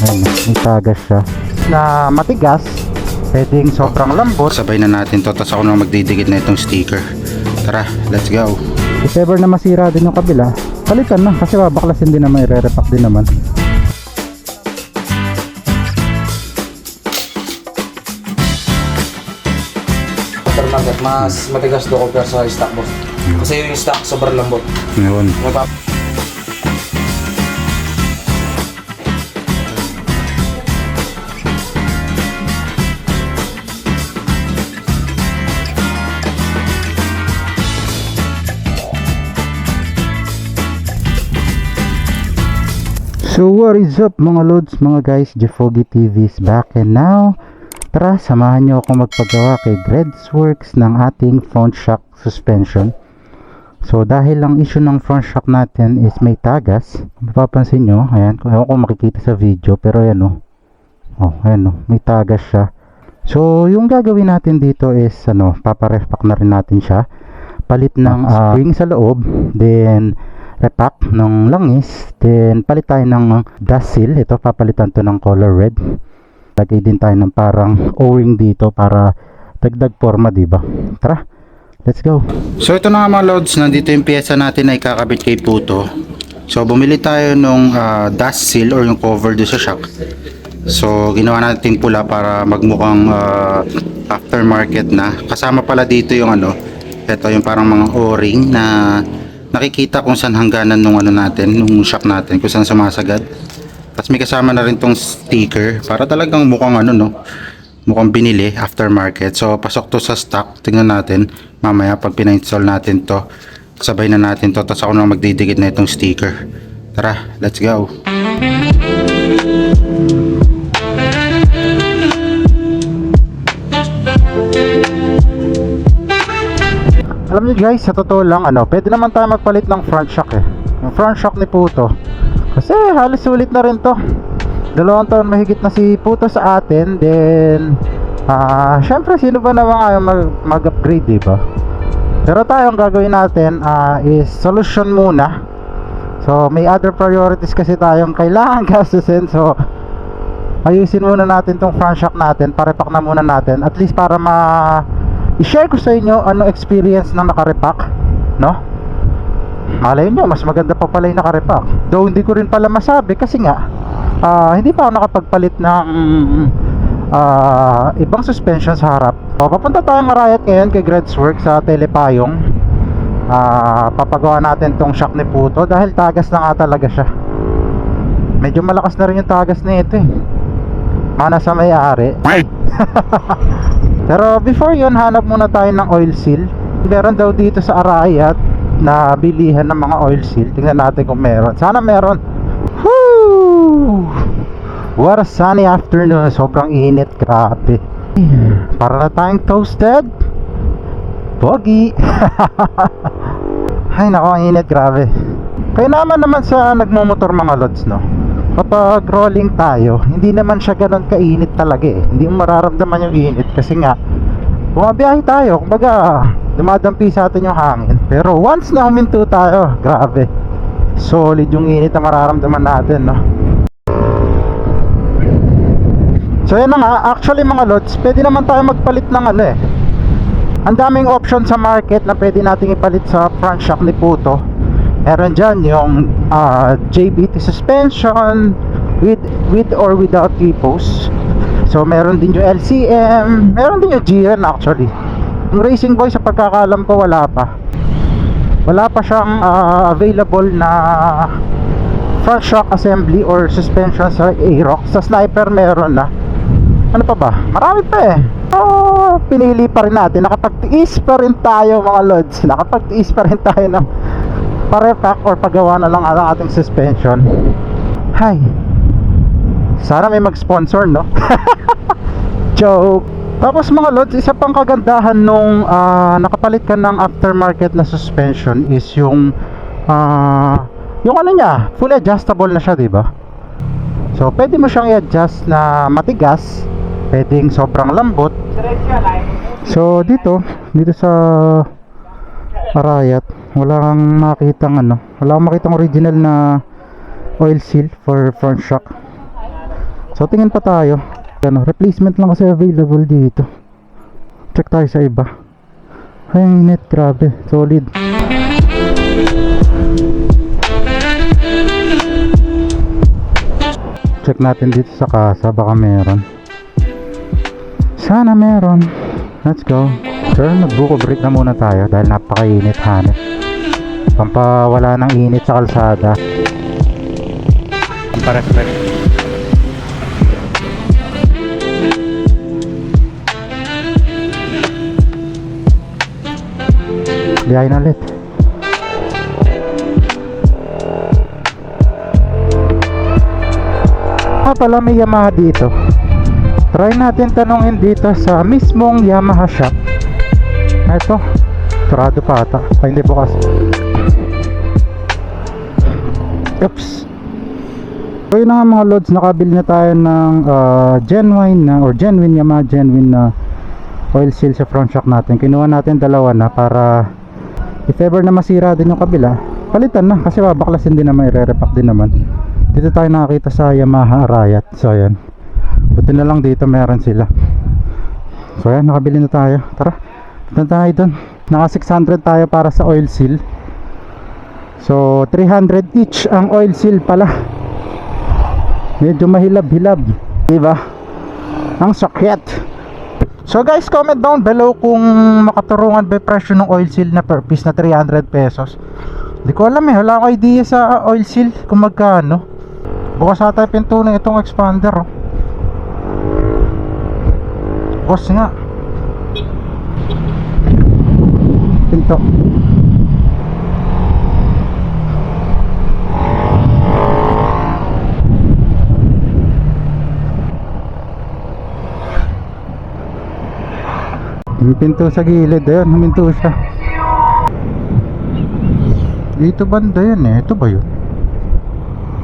Ayan, may tagas siya. Na matigas, pwedeng sobrang lambot. Sabay na natin to, tapos ako na magdidikit na itong sticker. Tara, let's go. If ever na masira din yung kabila, palitan na kasi babaklasin din naman, i-repack din naman. Mas matigas do compare sa stock boss. Kasi yung stock sobrang lambot. Ngayon. Nagpa So what is up mga lods, mga guys, Jeffogi TV is back. And now Tara, samahan nyo ako magpagawa kay Works ng ating front shock suspension. So dahil ang issue ng front shock natin is may tagas. Mapapansin nyo, ayan, ewan ko makikita sa video pero ayan o Oh, ayan o, may tagas siya. So yung gagawin natin dito is ano, paparepack na rin natin siya. Palit ng ah, spring sa loob. Then repack ng langis then palit tayo ng dust seal ito papalitan to ng color red lagay din tayo ng parang o-ring dito para dagdag forma di ba tara let's go So ito na nga mga loads, nandito yung pyesa natin na ikakabit kay Puto. So bumili tayo nung ah, dust seal or yung cover do sa shock. So ginawa natin pula para magmukhang ah, aftermarket na. Kasama pala dito yung ano, ito yung parang mga o-ring na nakikita kung saan hangganan nung ano natin, nung shock natin, kung saan sumasagad. Tapos may kasama na rin tong sticker para talagang mukhang ano no, mukhang binili aftermarket. So pasok to sa stock. Tingnan natin mamaya pag pina-install natin to. Sabay na natin to tapos ako na magdidikit na itong sticker. Tara, let's go. Alam niyo guys sa totoo lang ano pwede naman tayo magpalit ng front shock eh. Yung front shock ni Puto. Kasi halos sulit na rin to. Dalawang taon mahigit na si Puto sa atin then ah syempre sino ba naman ayaw mag, mag-upgrade di ba? Pero tayo ang gagawin natin ah, is solution muna. So may other priorities kasi tayong kailangan gastusin. So ayusin muna natin tong front shock natin parepak na muna natin at least para ma i-share ko sa inyo ano experience ng nakarepack no? Malay nyo mas maganda pa pala yung nakarepack. Though hindi ko rin pala masabi kasi nga ah, hindi pa ako nakapagpalit ng ah, ibang suspension sa harap. So, papunta tayong marayat ngayon kay Works sa Telepayong. Ah, papagawa natin tong shock ni Puto dahil tagas na nga talaga siya. Medyo malakas na rin yung tagas na ito eh. Mana sa may-ari pero before yun, hanap muna tayo ng oil seal. Meron daw dito sa Arayat na bilihan ng mga oil seal. Tingnan natin kung meron. Sana meron. Woo! What a sunny afternoon. Sobrang init. Grabe. Para na tayong toasted. Pogi. Ay nako, init. Grabe. Kaya naman naman sa nagmumotor mga lods, no? Kapag rolling tayo, hindi naman siya ganun kainit talaga eh. Hindi mo mararamdaman yung init kasi nga bumabiyahe tayo, kumbaga dumadampi sa atin yung hangin. Pero once na huminto tayo, grabe. Solid yung init na mararamdaman natin, no? So yan nga, actually mga lods, pwede naman tayo magpalit ng ano eh. Ang daming option sa market na pwede nating ipalit sa front shock ni Puto. Meron dyan yung ah, JBT suspension with with or without T-post. So meron din yung LCM, meron din yung GN actually. Yung Racing Boy sa pagkakalam ko wala pa. Wala pa siyang ah, available na front shock assembly or suspension sa Aerox. Sa Sniper meron na. Ano pa ba? Marami pa eh. Oh, pinili pa rin natin. Nakapagtiis pa rin tayo mga lods. Nakapagtiis pa rin tayo ng parepack or paggawa na lang ang ating suspension. Hi. Sana may mag-sponsor, no? Joke. Tapos mga lods, isa pang kagandahan nung ah, nakapalit ka ng aftermarket na suspension is yung ah, yung ano niya, fully adjustable na siya, 'di ba? So, pwede mo siyang i-adjust na matigas, pwedeng sobrang lambot. So, dito, dito sa Arayat, wala kang makitang ano, wala kang makitang original na oil seal for front shock. So tingin pa tayo. Ano, replacement lang kasi available dito. Check tayo sa iba. Ay, ang grabe. Solid. Check natin dito sa kasa, baka meron. Sana meron. Let's go. Sir, nagbuko break na muna tayo dahil napakainit hanit. Pampawala ng init sa kalsada. Pare-pare. Biyahin ulit. Ah pala may Yamaha dito. Try natin tanungin dito sa mismong Yamaha shop. Ito. Sarado pa ata. Ay hindi bukas. Oops. So yun nga mga loads, nakabili na tayo ng ah, genuine na or genuine Yamaha genuine na oil seal sa front shock natin. Kinuha natin dalawa na para if ever na masira din yung kabila, palitan na kasi babaklasin din naman, i-repack din naman. Dito tayo nakakita sa Yamaha Arayat. So ayan. Buti na lang dito meron sila. So ayan, nakabili na tayo. Tara, punta tayo doon. Naka 600 tayo para sa oil seal. So 300 each ang oil seal pala. Medyo mahilab-hilab. Diba? Ang sakit. So guys, comment down below kung makaturungan ba presyo ng oil seal na per piece na 300 pesos. Hindi ko alam eh, wala akong idea sa oil seal kung magkano. Bukas ata pinto na itong expander. Oh. Bukas nga. Pinto. Yung pinto sa gilid, ayun, huminto siya. Dito banda yun eh, ito ba yun?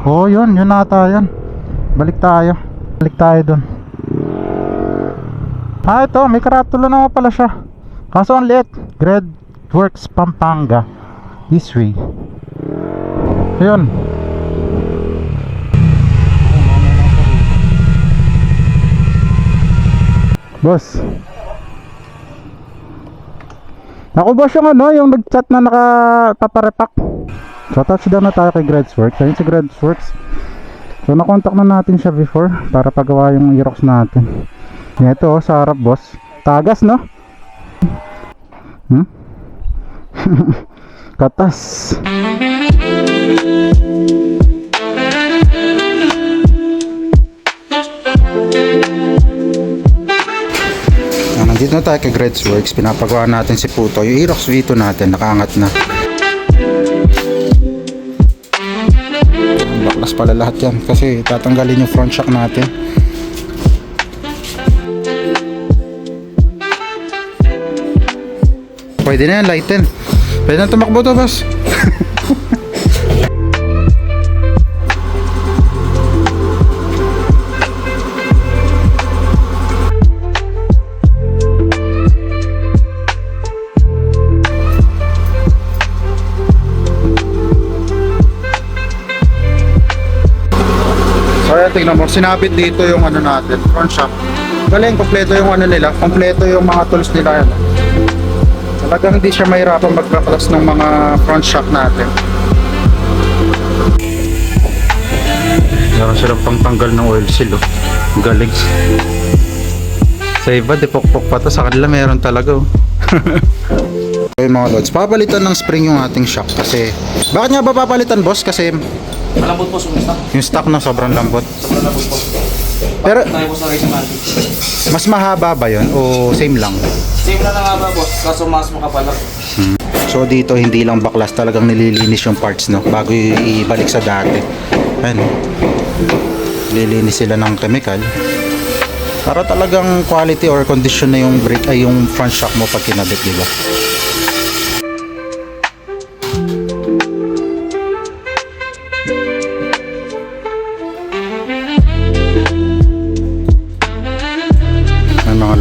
Oh, yun, yun ata yan. Balik tayo. Balik tayo dun. Ah, ito, may karatula naman pala siya. Kaso ang liit. Grade Works Pampanga. This way. Ayun. Boss. Ako boss yung ano, yung nag-chat na nakapaparepak. So touchdown na tayo kay Gradsworks. Ayun si Gradsworks. So nakontak na natin siya before para pagawa yung Xerox natin. Ito oh, sa harap boss. Tagas no? Katas. Ah, nandito na tayo kay Works. Pinapagawa natin si Puto. Yung Aerox V2 natin, nakaangat na. Baklas pala lahat yan kasi tatanggalin yung front shock natin. Pwede na yan, lighten. Pwede na tumakbo to, boss. So ayan, tingnan mo, sinabit dito yung ano natin, front shock. Galing, kompleto yung ano nila, kompleto yung mga tools nila. Ano. Talagang hindi siya mahirapan magbaklas ng mga front shock natin. Meron silang pangtanggal ng oil seal, oh. Galing. Sa iba, dipokpok pa to. Sa kanila meron talaga, oh. Okay mga lods, papalitan ng spring yung ating shock kasi bakit nga ba papalitan boss? Kasi Malambot po sumista. yung stock na sobrang lambot. Sobrang lambot po. Pero Tayo po sa racing natin. mas mahaba ba yon o same lang? Same na nga ba boss? Kaso mas makapal lang. So dito hindi lang baklas talagang nililinis yung parts no bago i- ibalik sa dati. Ayun. Lilinis sila ng chemical para talagang quality or condition na yung brake ay yung front shock mo pag kinabit, di ba?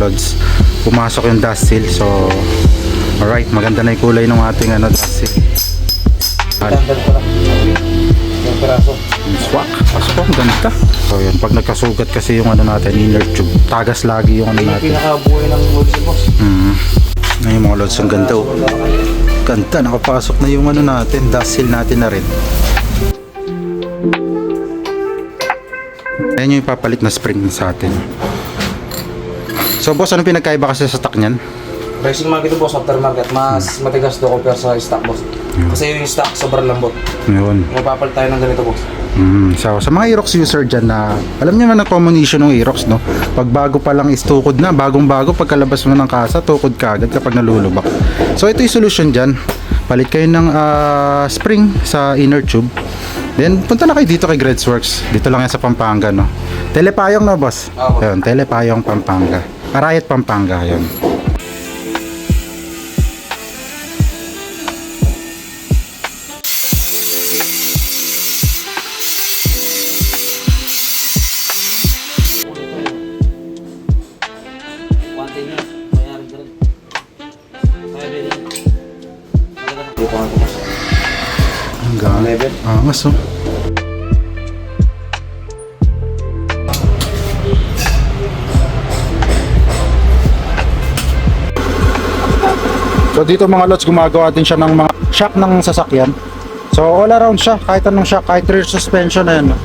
Lods pumasok yung dust seal so alright maganda na yung kulay ng ating ano dust seal lang. Yung peraso. Swak. Pasok ang ganda. So yan, pag nagkasugat kasi yung ano natin, inner tube, tagas lagi yung ano Yung natin. pinakabuhay ng Molson boss. Mm. Na yung mga lods, ang ganda oh. Ganda, nakapasok na yung ano natin, dust seal natin na rin. Ayan yung ipapalit na spring sa atin. So boss, ano pinagkaiba kasi sa stock niyan? Racing market ito boss, aftermarket. Mas matigas do compare sa stock boss. Kasi yung stock sobrang lambot. Yun. Mapapalit tayo ng ganito boss. Mm, so, sa mga Aerox user dyan na, alam niyo man ang common issue ng Aerox, no? Pag bago pa lang is tukod na, bagong bago, pagkalabas mo ng kasa, tukod ka agad kapag nalulubak. So, ito yung solution dyan. Palit kayo ng ah, spring sa inner tube. Then, punta na kayo dito kay Gredsworks. Dito lang yan sa Pampanga, no? Telepayong na, boss. Opo. Ayun, Telepayong Pampanga. Arayat Pampanga, yun. Ito boss. Ang. Level. Ah, mas, oh. So dito mga lots gumagawa din siya ng mga shock ng sasakyan. So all around siya, kahit anong shock, kahit rear suspension na yan.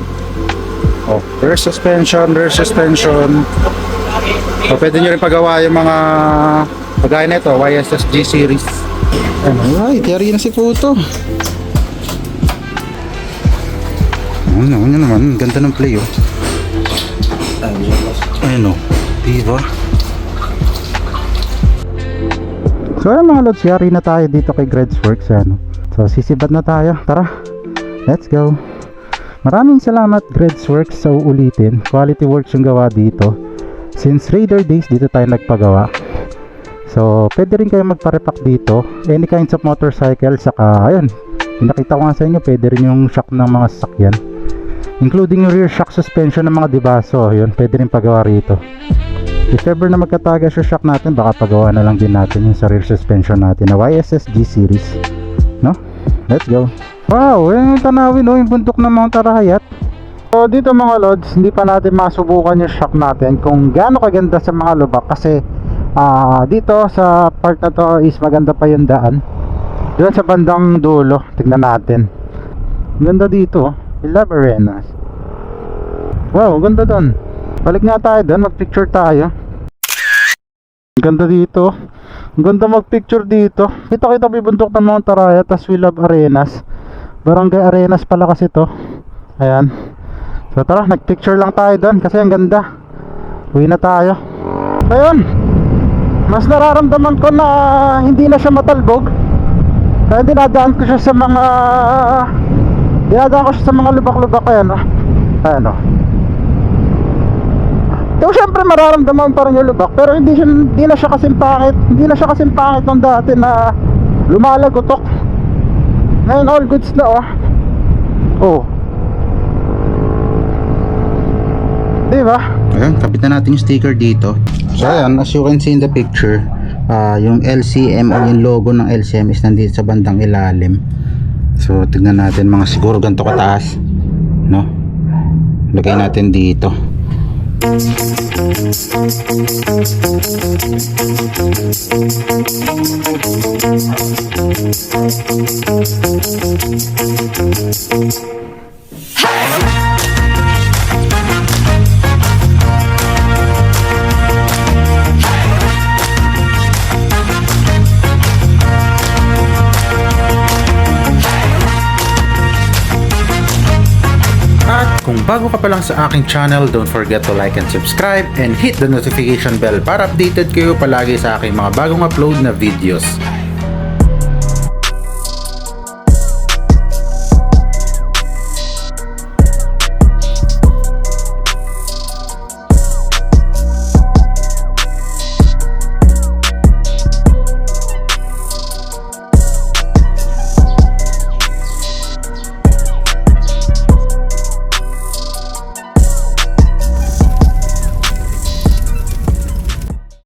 Oh, rear suspension, rear suspension. So pwede nyo rin pagawa yung mga pagaya nito, YSS G series. Ay, tiyari na si Puto. Ano, ano naman, ang ganda ng play oh. Ayun oh, diba? So ayun mga lods, yari na tayo dito kay Gredsworks ano. So sisibat na tayo. Tara, let's go. Maraming salamat Gredsworks sa uulitin. Quality works yung gawa dito. Since Raider Days dito tayo nagpagawa. So pwede rin kayo magparepack dito. Any kinds of motorcycle saka ayun. Pinakita ko nga sa inyo pwede rin yung shock ng mga sasakyan. Including yung rear shock suspension ng mga dibaso. Yun, pwede rin pagawa rito. If ever na magkatagas yung shock natin, baka pagawa na lang din natin yung sa rear suspension natin na YSS G series. No? Let's go. Wow, yung tanawin oh, yung bundok ng Mount Arayat. So dito mga lods, hindi pa natin masubukan yung shock natin kung gaano kaganda sa mga lubak kasi ah dito sa part na to is maganda pa yung daan. Doon sa bandang dulo, tignan natin. Ganda dito, oh. I love arenas. Wow, ganda doon. Balik nga tayo doon, mag-picture tayo. Ganda dito. Ganda mag-picture dito. Kita kita may bundok ng Mount Arayat, tas we love arenas. Barangay Arenas pala kasi to. Ayan. So tara, nag-picture lang tayo doon kasi ang ganda. Uwi na tayo. Ayun. Mas nararamdaman ko na hindi na siya matalbog. Kaya dinadaan ko siya sa mga dinadaan ko siya sa mga lubak-lubak ayan oh. Ayan oh. So syempre mararamdaman pa rin yung lubak pero hindi hindi na siya kasing pangit. Hindi na siya kasing pangit ng dati na lumalagotok. Ngayon all goods na oh. Oh. Di ba? Ayan, kabit na natin yung sticker dito. So ayan, as you can see in the picture, ah yung LCM o yung logo ng LCM is nandito sa bandang ilalim. So tignan natin mga siguro ganito kataas. No? Lagay natin dito. At kung bago ka pa lang sa aking channel, don't forget to like and subscribe and hit the notification bell para updated kayo palagi sa aking mga bagong upload na videos.